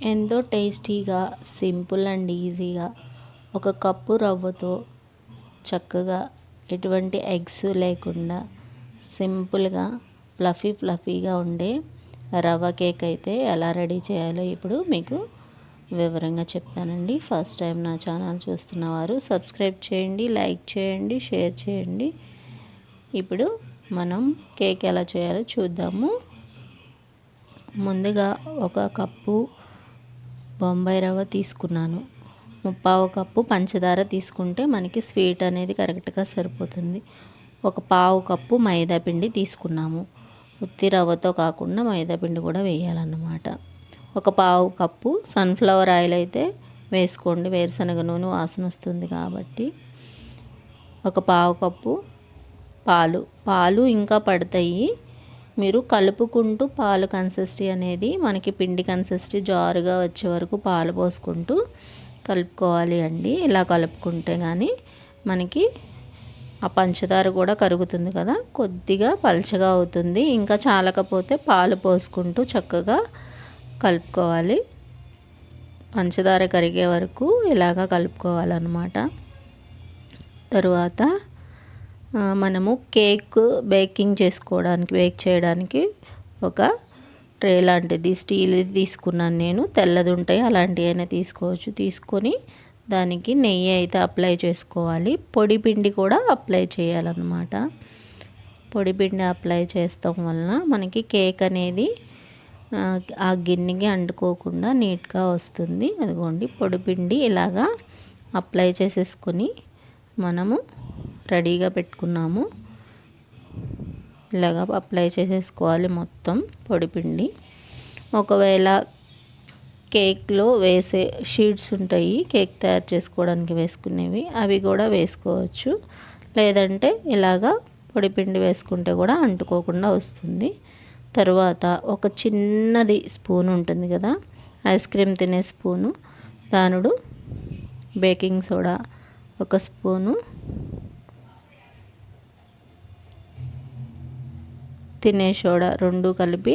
ఎంతో టేస్టీగా simple and ఈజీగా ఒక కప్పు రవ్వతో చక్కగా ఎటువంటి ఎగ్స్ లేకుండా సింపుల్గా ఫ్లఫీ ఫ్లఫీగా ఉండే రవ్వ కేక్ అయితే ఎలా రెడీ చేయాలో ఇప్పుడు మీకు వివరంగా చెప్తానండి. ఫస్ట్ టైం నా ఛానల్ చూస్తున్న వారు సబ్స్క్రైబ్ చేయండి లైక్ చేయండి షేర్ చేయండి. ఇప్పుడు మనం కేక్ ఎలా చేయాలో చూద్దాము. ముందుగా ఒక కప్పు బొంబాయి రవ్వ తీసుకున్నాను. ముప్పావు కప్పు పంచదార తీసుకుంటే మనకి స్వీట్ అనేది కరెక్ట్గా సరిపోతుంది. ఒక పావు కప్పు మైదా పిండి తీసుకున్నాము. ఉత్తి రవ్వతో కాకుండా మైదా పిండి కూడా వేయాలన్నమాట. ఒక పావు కప్పు సన్ఫ్లవర్ ఆయిల్ అయితే వేసుకోండి. వేరుశనగ నూనె వాసన వస్తుంది కాబట్టి. ఒక పావు కప్పు పాలు. పాలు ఇంకా పడతాయి. మీరు కలుపుకుంటూ పాలు కన్సిస్టీ అనేది మనకి పిండి కన్సిస్టీ జారుగా వచ్చే వరకు పాలు పోసుకుంటూ కలుపుకోవాలి అండి. ఇలా కలుపుకుంటే కానీ మనకి ఆ పంచదార కూడా కరుగుతుంది కదా. కొద్దిగా పలచగా అవుతుంది. ఇంకా చాలకపోతే పాలు పోసుకుంటూ చక్కగా కలుపుకోవాలి. పంచదార కరిగే వరకు ఇలాగ కలుపుకోవాలన్నమాట. తరువాత మనము కేక్ బేకింగ్ చేసుకోవడానికి బేక్ చేయడానికి ఒక ట్రే లాంటిది స్టీల్ తీసుకున్నాను నేను. తెల్లది ఉంటాయి అలాంటివి అయినా తీసుకోవచ్చు. తీసుకొని దానికి నెయ్యి అయితే అప్లై చేసుకోవాలి. పొడి పిండి కూడా అప్లై చేయాలన్నమాట. పొడి పిండి అప్లై చేస్తాం వలన మనకి కేక్ అనేది ఆ గిన్నెకి అంటుకోకుండా నీట్గా వస్తుంది. అదిగోండి పొడి పిండి ఇలాగా అప్లై చేసేసుకొని మనము రెడీగా పెట్టుకున్నాము. ఇలాగా అప్లై చేసేసుకోవాలి మొత్తం పొడిపిండి ఒకవేళ కేక్లో వేసే షీట్స్ ఉంటాయి కేక్ తయారు చేసుకోవడానికి వేసుకునేవి అవి కూడా వేసుకోవచ్చు. లేదంటే ఇలాగా పొడిపిండి వేసుకుంటే కూడా అంటుకోకుండా వస్తుంది. తర్వాత ఒక చిన్నది స్పూన్ ఉంటుంది కదా ఐస్ క్రీమ్ తినే స్పూను దానుడు బేకింగ్ సోడా ఒక స్పూను తినే సోడా రెండు కలిపి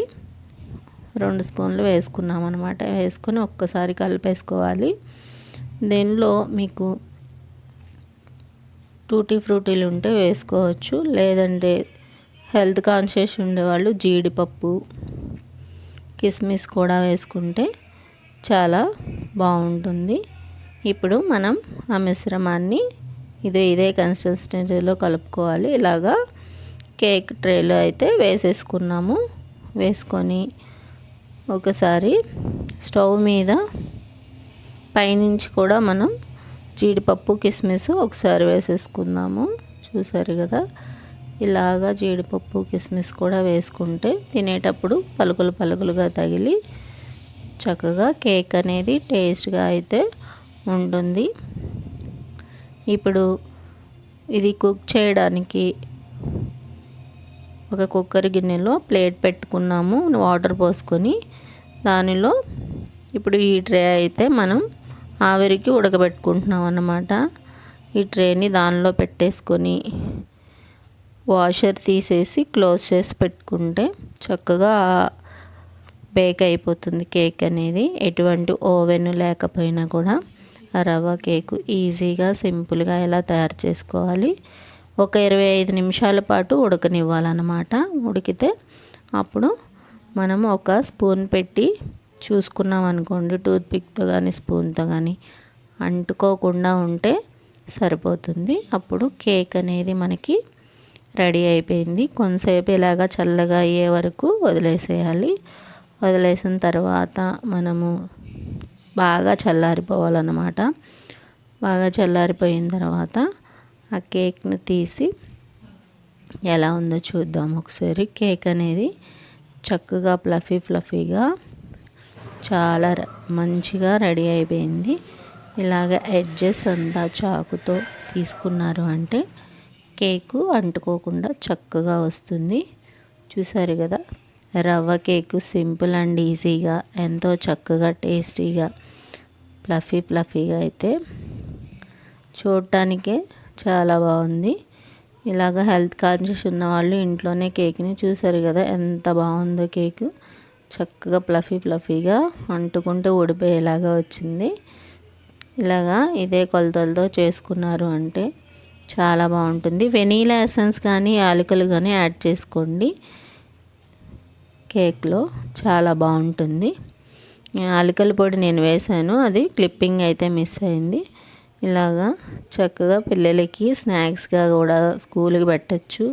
రెండు స్పూన్లు వేసుకున్నాం అనమాట వేసుకొని ఒక్కసారి కలిపేసుకోవాలి. దీనిలో మీకు టూటీ ఫ్రూటీలు ఉంటే వేసుకోవచ్చు. లేదంటే హెల్త్ కాన్షియస్ ఉండేవాళ్ళు జీడిపప్పు కిస్మిస్ కూడా వేసుకుంటే చాలా బాగుంటుంది. ఇప్పుడు మనం ఆ మిశ్రమాన్ని ఇదే ఇదే కన్సిస్టెన్సీలో కలుపుకోవాలి. ఇలాగా కేక్ ట్రేలో అయితే వేసేసుకున్నాము. వేసుకొని ఒకసారి స్టవ్ మీద పైనుంచి కూడా మనం జీడిపప్పు కిస్మిస్ ఒకసారి వేసేసుకుందాము. చూసారు కదా? ఇలాగా జీడిపప్పు కిస్మిస్ కూడా వేసుకుంటే తినేటప్పుడు పలుకులు పలుకులుగా తగిలి చక్కగా కేక్ అనేది టేస్ట్గా అయితే ఉంటుంది. ఇప్పుడు ఇది కుక్ చేయడానికి ఒక కుక్కర్ గిన్నెలో ప్లేట్ పెట్టుకున్నాము వాటర్ పోసుకొని. దానిలో ఇప్పుడు ఈ ట్రే అయితే మనం ఆవిరికి ఉడకబెట్టుకుంటున్నాం అన్నమాట. ఈ ట్రేని దానిలో పెట్టేసుకొని వాషర్ తీసేసి క్లోజ్ చేసి పెట్టుకుంటే చక్కగా బేక్ అయిపోతుంది కేక్ అనేది. ఎటువంటి ఓవెన్ లేకపోయినా కూడా రవ్వ కేకు ఈజీగా సింపుల్గా ఎలా తయారు చేసుకోవాలి ఒక ఇరవై ఐదు నిమిషాల పాటు ఉడకనివ్వాలన్నమాట. ఉడికితే అప్పుడు మనం ఒక స్పూన్ పెట్టి చూసుకున్నాం అనుకోండి టూత్పిక్తో కానీ స్పూన్తో కానీ అంటుకోకుండా ఉంటే సరిపోతుంది. అప్పుడు కేక్ అనేది మనకి రెడీ అయిపోయింది. కొంతసేపు ఇలాగా చల్లగా అయ్యే వరకు వదిలేసేయాలి. వదిలేసిన తర్వాత మనము బాగా చల్లారిపోవాలన్నమాట. బాగా చల్లారిపోయిన తర్వాత ఆ కేక్ను తీసి ఎలా ఉందో చూద్దాం ఒకసారి. కేక్ అనేది చక్కగా ఫ్లఫీ ఫ్లఫీగా చాలా మంచిగా రెడీ అయిపోయింది. ఇలాగ ఎడ్జెస్ అంతా చాకుతో తీసుకున్నారు అంటే కేకు అంటుకోకుండా చక్కగా వస్తుంది. చూసారు కదా? రవ్వ కేకు సింపుల్ అండ్ ఈజీగా ఎంతో చక్కగా టేస్టీగా ఫ్లఫీ ఫ్లఫీగా అయితే చూడటానికే చాలా బాగుంది. ఇలాగ హెల్త్ కాన్షియస్ ఉన్న వాళ్ళు ఇంట్లోనే కేక్ని చూసారు కదా ఎంత బాగుందో కేక్. చక్కగా ప్లఫీ ప్లఫీగా అంటుకుంటే ఊడిపోయేలాగా వచ్చింది. ఇలాగా ఇదే కొలతలతో చేసుకున్నారు అంటే చాలా బాగుంటుంది. వెనీలా ఎసెన్స్ కానీ యాలకులు కానీ యాడ్ చేసుకోండి. కేక్లో చాలా బాగుంటుంది. యాలకల పొడి నేను వేసాను అది క్లిప్పింగ్ అయితే మిస్ అయింది. ఇలాగా చక్కగా పిల్లలకి స్నాక్స్గా కూడా స్కూల్కి పెట్టచ్చు.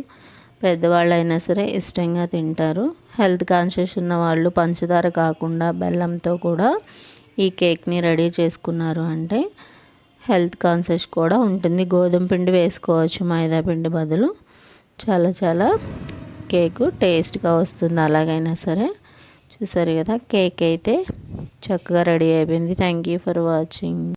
పెద్దవాళ్ళు అయినా సరే ఇష్టంగా తింటారు. హెల్త్ కాన్షియస్ ఉన్న వాళ్ళు పంచదార కాకుండా బెల్లంతో కూడా ఈ కేక్ని రెడీ చేసుకున్నారు అంటే హెల్త్ కాన్షియస్ కూడా ఉంటుంది. గోధుమ పిండి వేసుకోవచ్చు మైదా పిండి బదులు. చాలా చాలా కేకు టేస్ట్గా వస్తుంది అలాగైనా సరే. చూసారు కదా కేక్ అయితే చక్కగా రెడీ అయిపోయింది. Thank you for watching.